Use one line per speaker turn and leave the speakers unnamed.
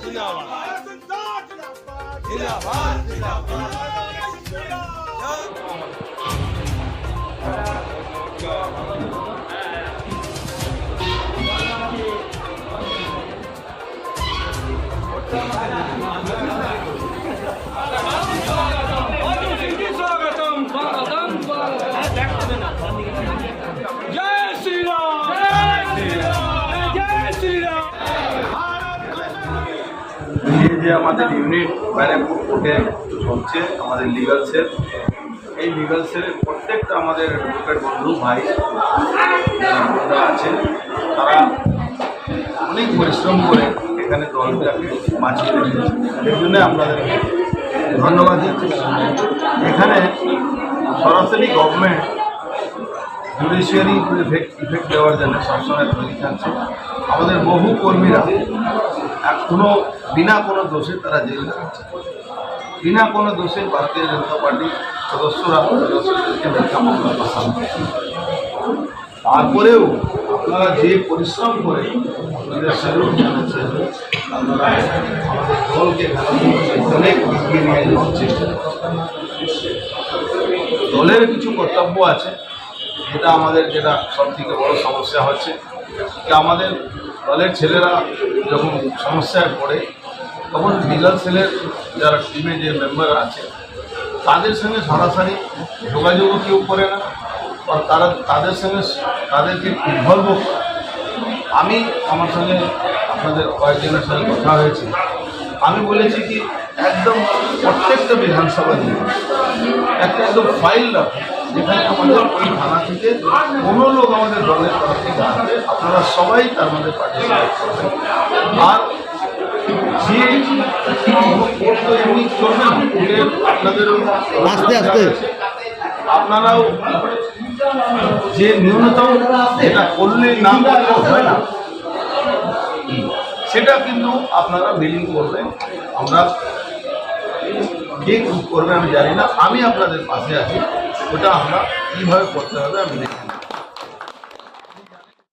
জিন্দাবাদ জিন্দাবাদ
এই যে আমাদের ইউনিট ব্যারাকপুর কোর্টে চলছে আমাদের লিগাল সেল এই লিগাল সেলের প্রত্যেকটা আমাদের অ্যাডভোকেট বন্ধু, ভাই যারা আছেন তারা অনেক পরিশ্রম করে এখানে দলটাকে বাঁচিয়ে রেখেছে। এর জন্য আপনাদেরকে ধন্যবাদ দিচ্ছি। এখানে সরাসরি গভর্নমেন্ট জুডিশিয়ারি ইফেক্ট ইফেক্ট দেওয়ার জন্য সবসময় তৈরি থাকছে আমাদের বহু কর্মীরা আর কোনো, বিনা কোনো দোষে তারা জেলে থাকছে বিনা কোনো দোষে ভারতীয় জনতা পার্টির সদস্যরা তারপরেও আপনারা যে পরিশ্রম করে আপনারা অনেক দলের কিছু কর্তব্য আছে, যেটা আমাদের যেটা সব থেকে বড় সমস্যা হচ্ছে, যে আমাদের দলের ছেলেরা যখন সমস্যায় পড়ে, তখন লিগাল সেলের যারা টিমে যে মেম্বার আছে, তাদের সঙ্গে সরাসরি যোগাযোগও কেউ করে না আর তারা তাদের সঙ্গে তাদেরকে ইনভলভ আমি আমার সঙ্গে আপনাদের কয়েকজনের সঙ্গে কথা হয়েছে। আমি বলেছি কি একদম প্রত্যেকটা বিধানসভা দিয়ে। একটা একদম ফাইল রাখুন যেখানে আমাদের ওই থানা থেকে কোনো লোক আমাদের দলের তরফ থেকে আসবে আপনারা সবাই তার মধ্যে পার্টিসিপেট করবেন। আর যে এমনি চলবে আপনাদেরও
আস্তে আস্তে।
আপনারাও যে ন্যূনতম এটা করলে না করলেও হয় না সেটা কিন্তু আপনারা বিলিং করবেন। আমরা কে গ্রুপ করবে আমি জানি না। আমি আপনাদের পাশে আছি। ওটা আমরা কীভাবে করতে হবে আমি দেখি